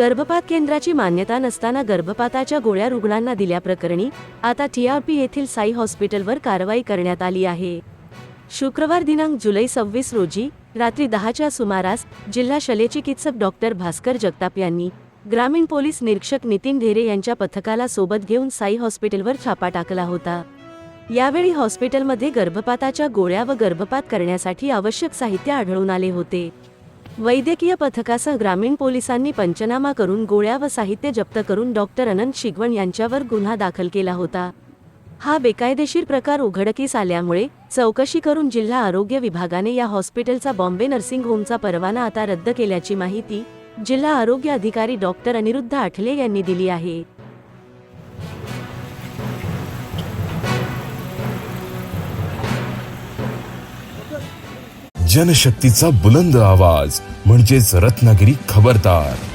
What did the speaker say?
गर्भपात केंद्राची मान्यता नसताना गर्भपाताच्या गोळ्या रुग्णांना दिल्याप्रकरणी आता टीआरपी येथील साई हॉस्पिटलवर कारवाई करण्यात आली आहे. शुक्रवार दिनांक जुलै सव्वीस रोजी रात्री दहाच्या सुमारास जिल्हा शल्यचिकित्सक डॉक्टर भास्कर जगताप यांनी ग्रामीण पोलीस निरीक्षक नितीन ढेरे यांच्या पथकाला सोबत घेऊन साई हॉस्पिटलवर छापा टाकला होता. यावेळी हॉस्पिटलमध्ये गर्भपाताच्या गोळ्या व गर्भपात करण्यासाठी आवश्यक साहित्य आढळून आले होते. वैद्यकीय पथकासह ग्रामीण पोलिसांनी पंचनामा करून गोळ्या व साहित्य जप्त करून डॉक्टर अनंत शिगवण यांच्यावर गुन्हा दाखल केला होता. हा बेकायदेशीर प्रकार उघडकीस आल्यामुळे चौकशी करून जिल्हा आरोग्य विभागाने या हॉस्पिटलचा बॉम्बे नर्सिंग होमचा परवाना आता रद्द केल्याची माहिती जिल्हा आरोग्य अधिकारी डॉक्टर अनिरुद्ध आठले यांनी दिली आहे. जनशक्तीचा बुलंद आवाज म्हणजेच रत्नागिरी खबरदार.